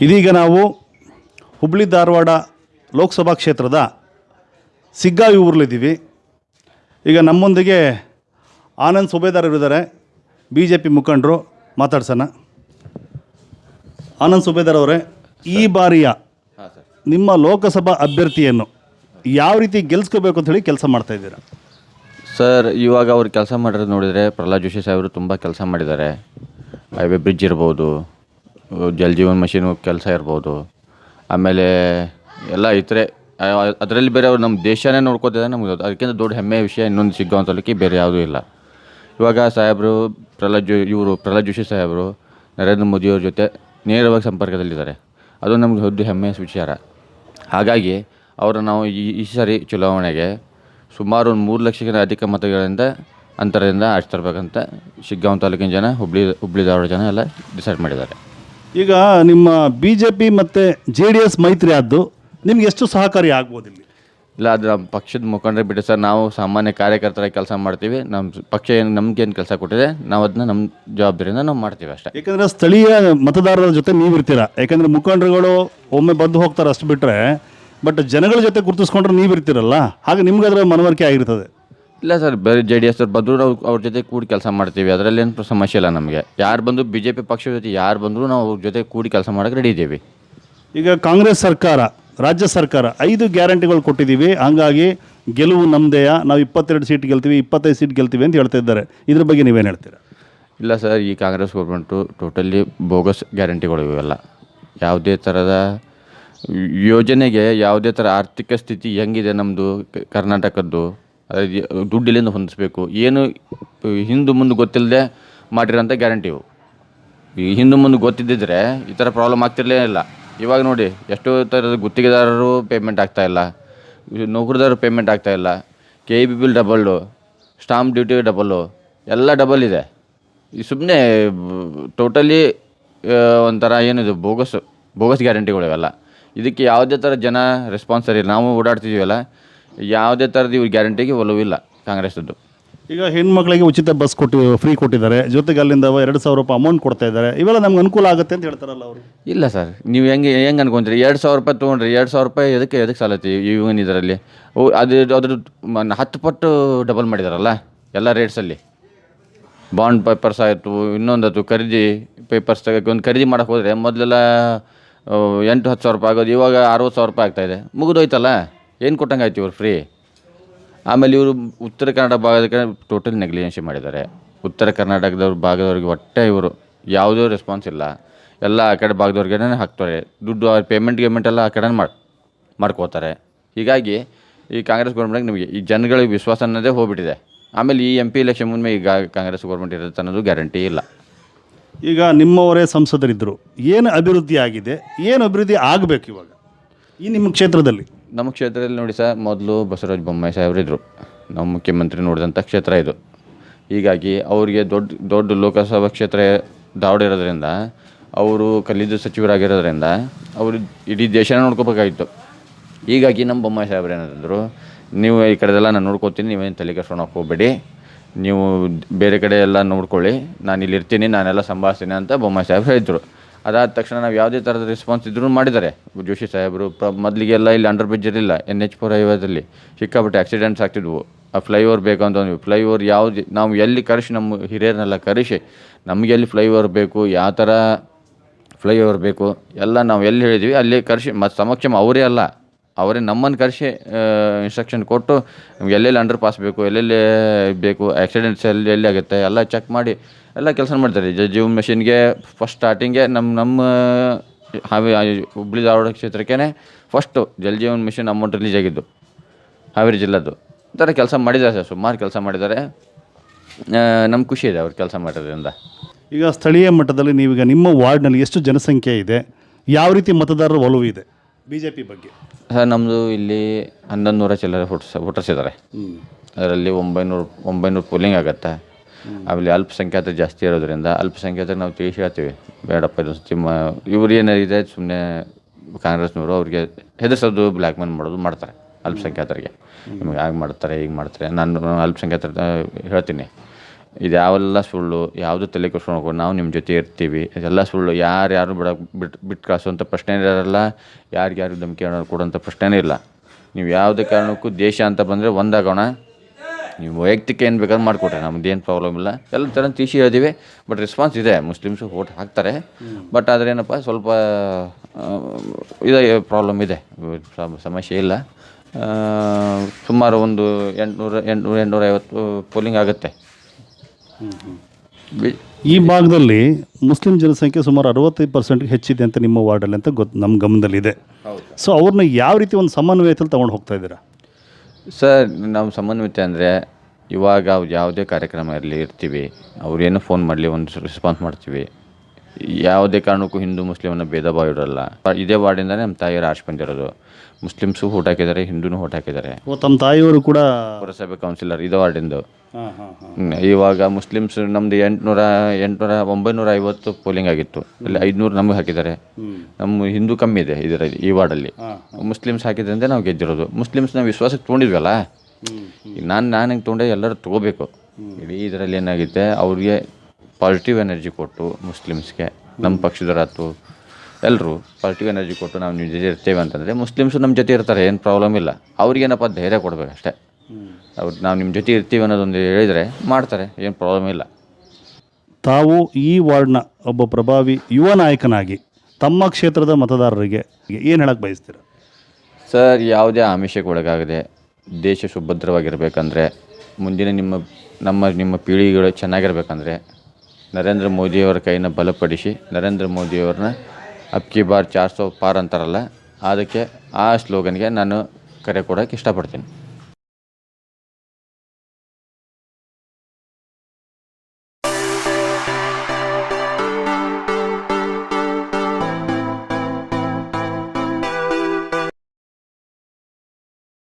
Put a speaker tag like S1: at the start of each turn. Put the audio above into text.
S1: ಇದೀಗ ನಾವು ಹುಬ್ಳಿ ಧಾರವಾಡ ಲೋಕಸಭಾ ಕ್ಷೇತ್ರದ ಸಿಗ್ಗಾವಿ ಊರಲ್ಲಿದ್ದೀವಿ. ಈಗ ನಮ್ಮೊಂದಿಗೆ ಆನಂದ್ ಸುಬೇದಾರ್ ಇರಿದ್ದಾರೆ ಬಿ ಜೆ ಪಿ ಮುಖಂಡರು ಮಾತಾಡ್ಸೋಣ. ಆನಂದ್ ಸುಬೇದಾರ್ ಅವರೇ ಈ ಬಾರಿಯ ನಿಮ್ಮ ಲೋಕಸಭಾ ಅಭ್ಯರ್ಥಿಯನ್ನು ಯಾವ ರೀತಿ ಗೆಲ್ಸ್ಕೋಬೇಕು ಅಂತ ಹೇಳಿ ಕೆಲಸ ಮಾಡ್ತಾ ಇದ್ದೀರಾ?
S2: ಸರ್ ಇವಾಗ ಅವ್ರು ಕೆಲಸ ಮಾಡಿರೋದು ನೋಡಿದರೆ ಪ್ರಹ್ಲಾದ್ ಜೋಶಿ ಸಾಹೇಬರು ತುಂಬ ಕೆಲಸ ಮಾಡಿದ್ದಾರೆ. ಹೈವೇ ಬ್ರಿಡ್ಜ್ ಇರ್ಬೋದು ಜಲ್ ಜೀವನ್ ಮಷೀನು ಕೆಲಸ ಇರ್ಬೋದು. ಆಮೇಲೆ ಎಲ್ಲ ಇತರೆ ಅದರಲ್ಲಿ ಬೇರೆ ಅವ್ರು ನಮ್ಮ ದೇಶನೇ ನೋಡ್ಕೋತಿದ್ದಾರೆ ನಮ್ಗೆ ಅದಕ್ಕಿಂತ ದೊಡ್ಡ ಹೆಮ್ಮೆಯ ವಿಷಯ ಇನ್ನೊಂದು ಸಿಗೋವಂಥಲ್ಲಕ್ಕೆ ಬೇರೆ ಯಾವುದೂ ಇಲ್ಲ. ಇವಾಗ ಸಾಹೇಬರು, ಪ್ರಹ್ಲಾದ್ ಜೋ, ಇವರು, ಪ್ರಹ್ಲಾದ್ ಜೋಶಿ ಸಾಹೇಬರು, ನರೇಂದ್ರ ಮೋದಿಯವ್ರ ಜೊತೆ ನೇರವಾಗಿ ಸಂಪರ್ಕದಲ್ಲಿದ್ದಾರೆ. ಅದು ನಮ್ಗೆ ದೊಡ್ಡ ಹೆಮ್ಮೆಯ ವಿಚಾರ. ಹಾಗಾಗಿ ಅವರು ನಾವು ಈ ಈ ಸಾರಿ ಚುನಾವಣೆಗೆ ಸುಮಾರು ಒಂದು ಮೂರು ಲಕ್ಷಕ್ಕಿಂತ ಅಧಿಕ ಮತಗಳಿಂದ ಅಂತರದಿಂದ ಆಡ್ತಿರ್ಬೇಕಂತ ಶಿಗ್ಗಾಂವ್ ತಾಲೂಕಿನ ಜನ, ಹುಬ್ಳಿ ಹುಬ್ಳಿ ಧಾರವಾಡ ಜನ ಎಲ್ಲ ಡಿಸೈಡ್ ಮಾಡಿದ್ದಾರೆ.
S1: ಈಗ ನಿಮ್ಮ ಬಿ ಜೆ ಪಿ ಮತ್ತು ಜೆ ಡಿ ಎಸ್ ಮೈತ್ರಿ ಆದ್ದು ನಿಮ್ಗೆ ಎಷ್ಟು ಸಹಕಾರಿ ಆಗ್ಬೋದು ಇಲ್ಲಿ?
S2: ಇಲ್ಲ ಅದು ನಮ್ಮ ಪಕ್ಷದ ಮುಖಂಡರು ಬಿಟ್ಟು ಸರ್ ನಾವು ಸಾಮಾನ್ಯ ಕಾರ್ಯಕರ್ತರ ಕೆಲಸ ಮಾಡ್ತೀವಿ. ನಮ್ಮ ಪಕ್ಷ ಏನು ನಮ್ಗೇನು ಕೆಲಸ ಕೊಟ್ಟಿದೆ ನಾವು ಅದನ್ನ ನಮ್ಮ ಜವಾಬ್ದಾರಿಯಿಂದ ನಾವು ಮಾಡ್ತೀವಿ ಅಷ್ಟೇ.
S1: ಯಾಕಂದರೆ ಸ್ಥಳೀಯ ಮತದಾರರ ಜೊತೆ ನೀವು ಇರ್ತೀರಾ? ಯಾಕಂದರೆ ಮುಖಂಡರುಗಳು ಒಮ್ಮೆ ಬಂದು ಹೋಗ್ತಾರೆ ಅಷ್ಟು ಬಿಟ್ಟರೆ ಬಟ್ ಜನಗಳ ಜೊತೆ ಗುರುತಿಸ್ಕೊಂಡ್ರೆ ನೀವು ಇರ್ತೀರಲ್ಲ? ಹಾಗೆ ನಿಮ್ಗೆ ಅದರ ಮನವರಿಕೆ ಆಗಿರ್ತದೆ.
S2: ಇಲ್ಲ ಸರ್ ಬೇರೆ ಜೆ ಡಿ ಎಸ್ ಅವ್ರು ಬಂದರೂ ನಾವು ಅವ್ರ ಜೊತೆ ಕೂಡಿ ಕೆಲಸ ಮಾಡ್ತೀವಿ. ಅದರಲ್ಲೇನು ಸಮಸ್ಯೆ ಇಲ್ಲ ನಮಗೆ. ಯಾರು ಬಂದು ಬಿ ಜೆ ಪಿ ಪಕ್ಷದ ಜೊತೆ ಯಾರು ಬಂದರೂ ನಾವು ಅವ್ರ ಜೊತೆ ಕೂಡಿ ಕೆಲಸ ಮಾಡೋಕೆ ರೆಡಿ ಇದ್ದೀವಿ.
S1: ಈಗ ಕಾಂಗ್ರೆಸ್ ಸರ್ಕಾರ ರಾಜ್ಯ ಸರ್ಕಾರ ಐದು ಗ್ಯಾರಂಟಿಗಳು ಕೊಟ್ಟಿದ್ದೀವಿ ಹಂಗಾಗಿ ಗೆಲುವು ನಮ್ಮದೇ ನಾವು ಇಪ್ಪತ್ತೆರಡು ಸೀಟ್ ಗೆಲ್ತೀವಿ ಇಪ್ಪತ್ತೈದು ಸೀಟ್ ಗೆಲ್ತೀವಿ ಅಂತ ಹೇಳ್ತಾ ಇದ್ದಾರೆ. ಇದ್ರ ಬಗ್ಗೆ ನೀವೇನು ಹೇಳ್ತೀರಾ?
S2: ಇಲ್ಲ ಸರ್ ಈ ಕಾಂಗ್ರೆಸ್ ಗೌರ್ಮೆಂಟು ಟೋಟಲಿ ಬೋಗಸ್ ಗ್ಯಾರಂಟಿಗಳು ಇವೆಲ್ಲ. ಯಾವುದೇ ಥರದ ಯೋಜನೆಗೆ ಯಾವುದೇ ಥರ ಆರ್ಥಿಕ ಸ್ಥಿತಿ ಹೆಂಗಿದೆ ನಮ್ಮದು ಕರ್ನಾಟಕದ್ದು. ದುಡ್ಡು ಎಲ್ಲಿಂದ ಹೊಂದಿಸ್ಬೇಕು. ಏನು ಹಿಂದೆ ಮುಂದೆ ಗೊತ್ತಿಲ್ಲದೆ ಮಾಡಿರೋಂಥ ಗ್ಯಾರಂಟಿ ಇವು. ಈ ಹಿಂದೆ ಮುಂದೆ ಗೊತ್ತಿದ್ದಿದ್ರೆ ಈ ಥರ ಪ್ರಾಬ್ಲಮ್ ಆಗ್ತಿರಲೇ ಇಲ್ಲ. ಇವಾಗ ನೋಡಿ, ಎಷ್ಟೋ ಥರದ ಗುತ್ತಿಗೆದಾರರು ಪೇಮೆಂಟ್ ಆಗ್ತಾಯಿಲ್ಲ ಇಲ್ಲ. ನೌಕರದಾರರು ಪೇಮೆಂಟ್ ಆಗ್ತಾಯಿಲ್ಲ ಇಲ್ಲ. K E B bill double stamp duty double ಎಲ್ಲ ಡಬಲ್ ಇದೆ. ಈ ಸುಮ್ಮನೆ ಟೋಟಲಿ ಒಂಥರ ಏನಿದು, ಬೋಗಸ್ ಬೋಗಸ್ ಗ್ಯಾರಂಟಿಗಳು ಇವೆಲ್ಲ. ಇದಕ್ಕೆ ಯಾವುದೇ ಥರ ಜನ ರೆಸ್ಪಾನ್ಸ್ ಸರಿ ನಾವು ಓಡಾಡ್ತಿದ್ದೀವಲ್ಲ ಯಾವುದೇ ಥರದ ಇವ್ರ ಗ್ಯಾರಂಟಿಗೆ ಒಲವಿಲ್ಲ ಕಾಂಗ್ರೆಸ್ದು
S1: ಈಗ ಹೆಣ್ಮಕ್ಳಿಗೆ ಉಚಿತ ಬಸ್ ಕೊಟ್ಟು ಫ್ರೀ ಕೊಟ್ಟಿದ್ದಾರೆ. ಜೊತೆಗೆ ಅಲ್ಲಿಂದ ಎರಡು ಸಾವಿರ ರೂಪಾಯಿ ಅಮೌಂಟ್ ಕೊಡ್ತಾ ಇದ್ದಾರೆ. ಇವೆಲ್ಲ ನಮ್ಗೆ ಅನುಕೂಲ ಆಗುತ್ತೆ ಅಂತ ಹೇಳ್ತಾರಲ್ಲ ಅವರು.
S2: ಇಲ್ಲ ಸರ್ ನೀವು ಹೆಂಗೆ ಹೆಂಗೆ ಅನ್ಕೊಂತೀರಿ? ಎರಡು ಸಾವಿರ ರೂಪಾಯಿ ತೊಗೊಂಡ್ರಿ ಎರಡು ಸಾವಿರ ರೂಪಾಯಿ ಎದಕ್ಕೆ ಎದಕ್ಕೆ ಸಾಲತ್ತಿ ಇವನ್ ಇದರಲ್ಲಿ? ಓ ಅದು ಅದ್ರ ಮ- ಹತ್ತು ಪಟ್ಟು ಡಬಲ್ ಮಾಡಿದಾರಲ್ಲ ಎಲ್ಲ ರೇಟ್ಸಲ್ಲಿ ಬಾಂಡ್ ಪೇಪರ್ಸ್ ಆಯಿತು ಇನ್ನೊಂದಾಯ್ತು ಖರೀದಿ ಪೇಪರ್ಸ್ ತೆಗೋಕೆ ಒಂದು ಖರೀದಿ ಮಾಡೋಕ್ಕೆ ಹೋದರೆ ಮೊದಲೆಲ್ಲ ಎಂಟು ಹತ್ತು ಸಾವಿರ ರೂಪಾಯಿ ಆಗೋದು ಇವಾಗ ಅರವತ್ತು ಸಾವಿರ ರೂಪಾಯಿ ಆಗ್ತಾಯಿದೆ ಮುಗಿದೋಯ್ತಲ್ಲ? ಏನು ಕೊಟ್ಟಂಗೆ ಆಯ್ತು ಇವರು ಫ್ರೀ ಆಮೇಲೆ ಇವರು ಉತ್ತರ ಕನ್ನಡ ಭಾಗದ ಟೋಟಲ್ ನೆಗ್ಲಿಜೆನ್ಸಿ ಮಾಡಿದ್ದಾರೆ. ಉತ್ತರ ಕರ್ನಾಟಕದವ್ರ ಭಾಗದವ್ರಿಗೆ ಒಟ್ಟೆ ಇವರು. ಯಾವುದೂ ರೆಸ್ಪಾನ್ಸ್ ಇಲ್ಲ. ಎಲ್ಲ ಆ ಕಡೆ ಭಾಗದವ್ರಿಗೆ ಹಾಕ್ತಾರೆ. ದುಡ್ಡು ಅವ್ರ ಪೇಮೆಂಟ್ ಗೇಮೆಂಟ್ ಎಲ್ಲ ಆ ಕಡೆ ಮಾಡಿ, ಮಾಡ್ಕೋತಾರೆ. ಹೀಗಾಗಿ ಈ ಕಾಂಗ್ರೆಸ್ ಗೌರ್ಮೆಂಟ್ಗೆ ನಿಮಗೆ ಈ ಜನಗಳಿಗೆ ವಿಶ್ವಾಸ ಅನ್ನೋದೇ ಹೋಗ್ಬಿಟ್ಟಿದೆ. ಆಮೇಲೆ ಈ ಎಂ ಪಿ ಮುಂದೆ ಈಗ ಕಾಂಗ್ರೆಸ್ ಗೌರ್ಮೆಂಟ್ ಇರುತ್ತೆ ಅನ್ನೋದು ಗ್ಯಾರಂಟಿ ಇಲ್ಲ.
S1: ಈಗ ನಿಮ್ಮವರೇ ಸಂಸದರಿದ್ದರು ಏನು ಅಭಿವೃದ್ಧಿ ಆಗಿದೆ? ಏನು ಅಭಿವೃದ್ಧಿ ಆಗಬೇಕು ಇವಾಗ? ಈ ನಿಮ್ಮ ಕ್ಷೇತ್ರದಲ್ಲಿ.
S2: ನಮ್ಮ ಕ್ಷೇತ್ರದಲ್ಲಿ ನೋಡಿ ಸರ್, ಮೊದಲು ಬಸವರಾಜ ಬೊಮ್ಮಾಯಿ ಸಾಹೇಬರಿದ್ದರು ನಮ್ಮ ಮುಖ್ಯಮಂತ್ರಿ ನೋಡಿದಂಥ ಕ್ಷೇತ್ರ ಇದು. ಹೀಗಾಗಿ ಅವರಿಗೆ ದೊಡ್ಡ ದೊಡ್ಡ ಲೋಕಸಭಾ ಕ್ಷೇತ್ರ ಧಾರವಾಡ ಇರೋದ್ರಿಂದ, ಅವರು ಕಲ್ಲಿದ್ದು ಸಚಿವರಾಗಿರೋದ್ರಿಂದ, ಅವರು ಇಡೀ ದೇಶನ ನೋಡ್ಕೋಬೇಕಾಗಿತ್ತು. ಹೀಗಾಗಿ ನಮ್ಮ ಬೊಮ್ಮಾಯಿ ಸಾಹೇಬ್ರು ಏನಂತಂದರು ನೀವು ಈ ಕಡೆದೆಲ್ಲ ನಾನು ನೋಡ್ಕೋತೀನಿ ನೀವೇನು ತಲೆ ಕೆಡ್ಸ್ಕೊಳಕ್ಕೆ ಹೋಗ್ಬೇಡಿ ನೀವು ಬೇರೆ ಕಡೆ ಎಲ್ಲ ನೋಡ್ಕೊಳ್ಳಿ ನಾನು ಇಲ್ಲಿ ಇರ್ತೀನಿ, ನಾನೆಲ್ಲ ಸಂಭಾಳಿಸ್ತೀನಿ ಅಂತ ಬೊಮ್ಮಾಯಿ ಸಾಹೇಬ್ರು ಹೇಳಿದ್ರು. ಅದಾದ ತಕ್ಷಣ ನಾವು ಯಾವುದೇ ಥರದ ರೆಸ್ಪಾನ್ಸ್ ಇದ್ರೂ ಮಾಡಿದ್ದಾರೆ. ಜೋಶಿ ಸಾಹೇಬರು, ಪ್ರ, ಮೊದಲಿಗೆಲ್ಲ ಇಲ್ಲಿ ಅಂಡರ್ ಬ್ರಿಡ್ಜ್ ಇರಲಿಲ್ಲ. ಎನ್ ಎಚ್ ಫೋರ್ ಹೈವೇದಲ್ಲಿ ಸಿಕ್ಕಾಪಟ್ಟೆ ಆಕ್ಸಿಡೆಂಟ್ಸ್ ಆಗ್ತಿದ್ವು. ಆ ಫ್ಲೈಓವರ್ ಬೇಕು ಅಂತ ಅಂದ್ವಿ. ಫ್ಲೈಓವರ್ ಯಾವ್ದು, ನಾವು ಎಲ್ಲಿ ಕರೆಸಿ ನಮ್ಮ ಹಿರಿಯರನ್ನೆಲ್ಲ ಕರೆಸಿ, ನಮಗೆ ಎಲ್ಲಿ ಫ್ಲೈಓವರ್ ಬೇಕು, ಯಾವ ಥರ ಫ್ಲೈಓವರ್ ಬೇಕು, ಎಲ್ಲ ನಾವು ಎಲ್ಲಿ ಹೇಳಿದ್ವಿ, ಅಲ್ಲಿ ಕರೆಸಿ ಮತ್ತು ಸಮಕ್ಷಮ ಅವರೇ ಅಲ್ಲ, ಅವರೇ ನಮ್ಮನ್ನು ಕರೆಸಿ ಇನ್ಸ್ಟ್ರಕ್ಷನ್ ಕೊಟ್ಟು ಎಲ್ಲೆಲ್ಲಿ ಅಂಡರ್ ಪಾಸ್ ಬೇಕು, ಎಲ್ಲೆಲ್ಲಿ ಬೇಕು ಆಕ್ಸಿಡೆಂಟ್ಸ್ ಎಲ್ಲಿ ಎಲ್ಲಿ ಆಗುತ್ತೆ, ಎಲ್ಲ ಚೆಕ್ ಮಾಡಿ ಎಲ್ಲ ಕೆಲಸ ಮಾಡ್ತಾರೆ. ಜೀವನ್ ಮೆಷಿನ್ಗೆ ಫಸ್ಟ್ ಸ್ಟಾರ್ಟಿಂಗೆ ನಮ್ಮ ನಮ್ಮ Haveri Hubballi Dharwad ಕ್ಷೇತ್ರಕ್ಕೇ first Jal Jeevan mission amount release ಆಗಿದ್ದು. ಹಾವೇರಿ ಜಿಲ್ಲೆದು. ಈ ಥರ ಕೆಲಸ ಮಾಡಿದ್ದಾರೆ ಸರ್ ಸುಮಾರು ಕೆಲಸ ಮಾಡಿದ್ದಾರೆ. ನಮ್ಗೆ ಖುಷಿ ಇದೆ ಅವ್ರು ಕೆಲಸ ಮಾಡೋದ್ರಿಂದ.
S1: ಈಗ ಸ್ಥಳೀಯ ಮಟ್ಟದಲ್ಲಿ ನೀವೀಗ ನಿಮ್ಮ ವಾರ್ಡ್ನಲ್ಲಿ ಎಷ್ಟು ಜನಸಂಖ್ಯೆ ಇದೆ? ಯಾವ ರೀತಿ ಮತದಾರರ ಒಲವು ಇದೆ ಬಿ ಜೆ ಪಿ ಬಗ್ಗೆ?
S2: ಸರ್ ನಮ್ಮದು ಇಲ್ಲಿ ಹನ್ನೊಂದು ನೂರ ಚಿಲ್ಲರೆ ವೋಟರ್ಸ್ ಫೋಟೋಸ್ ಇದ್ದಾರೆ ಅದರಲ್ಲಿ ಒಂಬೈನೂರು ಒಂಬೈನೂರು ಪೋಲಿಂಗ್ ಆಗುತ್ತೆ. ಆಮೇಲೆ ಅಲ್ಪಸಂಖ್ಯಾತರು ಜಾಸ್ತಿ ಇರೋದ್ರಿಂದ ಅಲ್ಪಸಂಖ್ಯಾತರು ನಾವು ತಿಳಿಸಿ ಹೇಳ್ತೀವಿ. ಬೇಡಪ್ಪ ಇದು ನಿಮ್ಮ ಇವ್ರು ಏನಿದೆ ಸುಮ್ಮನೆ ಕಾಂಗ್ರೆಸ್ನವರು ಅವ್ರಿಗೆ ಹೆದರ್ಸೋದು ಬ್ಲ್ಯಾಕ್ ಮೇಲ್ ಮಾಡೋದು ಮಾಡ್ತಾರೆ ಅಲ್ಪಸಂಖ್ಯಾತರಿಗೆ. ನಿಮಗೆ ಹಾಗೆ ಮಾಡ್ತಾರೆ ಹೀಗೆ ಮಾಡ್ತಾರೆ. ನಾನು ಅಲ್ಪಸಂಖ್ಯಾತರ ಹೇಳ್ತೀನಿ. ಇದು ಯಾವೆಲ್ಲ ಸುಳ್ಳು ಯಾವುದು ತಲೆ ಕೊಡ್ಸ್ಕೊಂಡು ನಾವು ನಿಮ್ಮ ಜೊತೆ ಇರ್ತೀವಿ. ಇದೆಲ್ಲ ಸುಳ್ಳು ಯಾರು ಯಾರು ಬಿಡ ಬಿಟ್ಟು ಬಿಟ್ಟು ಕಳಿಸೋಂಥ ಪ್ರಶ್ನೆ ಇರಲ್ಲ ಯಾರಿಗ್ಯಾರು ಧಮಕಿ ಕೊಡೋಂಥ ಪ್ರಶ್ನೆನೇ ಇಲ್ಲ. ನೀವು ಯಾವುದೇ ಕಾರಣಕ್ಕೂ ದೇಶ ಅಂತ ಬಂದರೆ ಒಂದಾಗೋಣ ನೀವು ವೈಯಕ್ತಿಕ ಏನು ಬೇಕಾದ್ರೂ ನಮ್ದು ಏನು ಪ್ರಾಬ್ಲಮ್ ಇಲ್ಲ. ಎಲ್ಲ ಥರ ತೀಸಿ ಹೇಳಿದ್ದೀವಿ ಬಟ್ ರೆಸ್ಪಾನ್ಸ್ ಇದೆ. ಮುಸ್ಲಿಮ್ಸು ವೋಟ್ ಹಾಕ್ತಾರೆ ಬಟ್ ಆದರೆ ಏನಪ್ಪ ಸ್ವಲ್ಪ ಇದೇ ಪ್ರಾಬ್ಲಮ್ ಇದೆ. ಸಮ- ಸಮಸ್ಯೆ ಇಲ್ಲ. ಸುಮಾರು ಒಂದು ಎಂಟುನೂರ ಎಂಟುನೂರ ಎಂಟುನೂರ ಐವತ್ತು ಪೋಲಿಂಗ್ ಆಗುತ್ತೆ
S1: ಈ ಭಾಗದಲ್ಲಿ ಮುಸ್ಲಿಂ ಜನಸಂಖ್ಯೆ ಸುಮಾರು ಅರವತ್ತೈದು ಪರ್ಸೆಂಟ್ಗೆ ಹೆಚ್ಚಿದೆ ಅಂತ ನಿಮ್ಮ ವಾರ್ಡಲ್ಲಿ ಅಂತ ಗೊತ್ತು ನಮ್ಮ ಗಮನದಲ್ಲಿದೆ. ಸೊ ಅವ್ರನ್ನ ಯಾವ ರೀತಿ ಒಂದು ಸಮನ್ವಯದಲ್ಲಿ ತೊಗೊಂಡು ಹೋಗ್ತಾ ಇದ್ದೀರಾ?
S2: ಸರ್, ನಾವು ಸಮನ್ವಿತ ಅಂದರೆ ಇವಾಗ ಯಾವುದೇ ಕಾರ್ಯಕ್ರಮ ಇರಲಿ, ಇರ್ತೀವಿ. ಅವ್ರೇನು ಫೋನ್ ಮಾಡಲಿ, ಒಂದು ರೆಸ್ಪಾನ್ಸ್ ಮಾಡ್ತೀವಿ. ಯಾವುದೇ ಕಾರಣಕ್ಕೂ ಹಿಂದೂ ಮುಸ್ಲಿಮನ್ನ ಭೇದ ಭಾವ ಇಡಲ್ಲ ಇದೇ ವಾರ್ಡಿಂದನೇ ನಮ್ಮ ತಾಯಿ ರಾಜ್ ಬಂದಿರೋದು ಮುಸ್ಲಿಮ್ಸು ಓಟ್ ಹಾಕಿದ್ದಾರೆ ಹಿಂದೂನು ಓಟ್ ಹಾಕಿದ್ದಾರೆ.
S1: ಓ ತಮ್ಮ ತಾಯಿಯವರು ಕೂಡ
S2: ಪುರಸಭೆ ಕೌನ್ಸಿಲರ್ ಇದೇ ವಾರ್ಡಿಂದು. ಹ್ಮ್. ಇವಾಗ ಮುಸ್ಲಿಮ್ಸ್ ನಮ್ದು ಎಂಟುನೂರ ಎಂಟುನೂರ ಒಂಬೈನೂರ ಐವತ್ತು ಪೋಲಿಂಗ್ ಆಗಿತ್ತು. ಅಲ್ಲಿ ಐದುನೂರು ನಮಗೆ ಹಾಕಿದ್ದಾರೆ. ನಮ್ಮ ಹಿಂದೂ ಕಮ್ಮಿ ಇದೆ ಇದರಲ್ಲಿ ಈ ವಾರ್ಡಲ್ಲಿ. ಮುಸ್ಲಿಮ್ಸ್ ಹಾಕಿದ್ರಿಂದ ನಾವು ಗೆದ್ದಿರೋದು. ಮುಸ್ಲಿಮ್ಸ್ ನಾವು ವಿಶ್ವಾಸಕ್ಕೆ ತೊಗೊಂಡಿದ್ವಲ್ಲ? ನಾನು ನಾನು ಹೆಂಗೆ ತೊಗೊಂಡೆ ಎಲ್ಲರೂ ತೊಗೋಬೇಕು. ಇಡೀ ಇದರಲ್ಲಿ ಏನಾಗಿದೆ ಅವ್ರಿಗೆ ಪಾಸಿಟಿವ್ ಎನರ್ಜಿ ಕೊಟ್ಟು ಮುಸ್ಲಿಮ್ಸ್ಗೆ ನಮ್ಮ ಪಕ್ಷದವರಾಯ್ತು ಎಲ್ಲರೂ ಪಾಸಿಟಿವ್ ಎನರ್ಜಿ ಕೊಟ್ಟು ನಾವು ನಿಮ್ಮ ಜೊತೆ ಇರ್ತೇವೆ ಅಂತಂದರೆ ಮುಸ್ಲಿಮ್ಸು ನಮ್ಮ ಜೊತೆ ಇರ್ತಾರೆ ಏನು ಪ್ರಾಬ್ಲಮ್ ಇಲ್ಲ. ಅವ್ರಿಗೇನಪ್ಪ ಧೈರ್ಯ ಕೊಡಬೇಕಷ್ಟೇ. ಅವ್ರು ನಾವು ನಿಮ್ಮ ಜೊತೆ ಇರ್ತೀವಿ ಅನ್ನೋದೊಂದು ಹೇಳಿದರೆ ಮಾಡ್ತಾರೆ ಏನು ಪ್ರಾಬ್ಲಮ್ ಇಲ್ಲ.
S1: ತಾವು ಈ ವಾರ್ಡ್ನ ಒಬ್ಬ ಪ್ರಭಾವಿ ಯುವ ನಾಯಕನಾಗಿ ತಮ್ಮ ಕ್ಷೇತ್ರದ ಮತದಾರರಿಗೆ ಏನು ಹೇಳಕ್ಕೆ ಬಯಸ್ತೀರ?
S2: ಸರ್ ಯಾವುದೇ ಆಮಿಷಕ್ಕೆ ಒಳಗಾಗದೆ ದೇಶ ಸುಭದ್ರವಾಗಿರಬೇಕಂದ್ರೆ ಮುಂದಿನ ನಿಮ್ಮ ನಮ್ಮ ನಿಮ್ಮ ಪೀಳಿಗೆಗಳು ಚೆನ್ನಾಗಿರ್ಬೇಕಂದ್ರೆ ನರೇಂದ್ರ ಮೋದಿಯವರ ಕೈನ ಬಲಪಡಿಸಿ, ನರೇಂದ್ರ ಮೋದಿಯವ್ರನ್ನ ಅಬ್ಕಿ ಬಾರ್ ಚಾರ್ ಸೌ ಪಾರ್ ಅಂತಾರಲ್ಲ, ಅದಕ್ಕೆ ಆ ಸ್ಲೋಗನ್ಗೆ ನಾನು ಕರೆ ಕೊಡೋಕ್ಕೆ ಇಷ್ಟಪಡ್ತೀನಿ.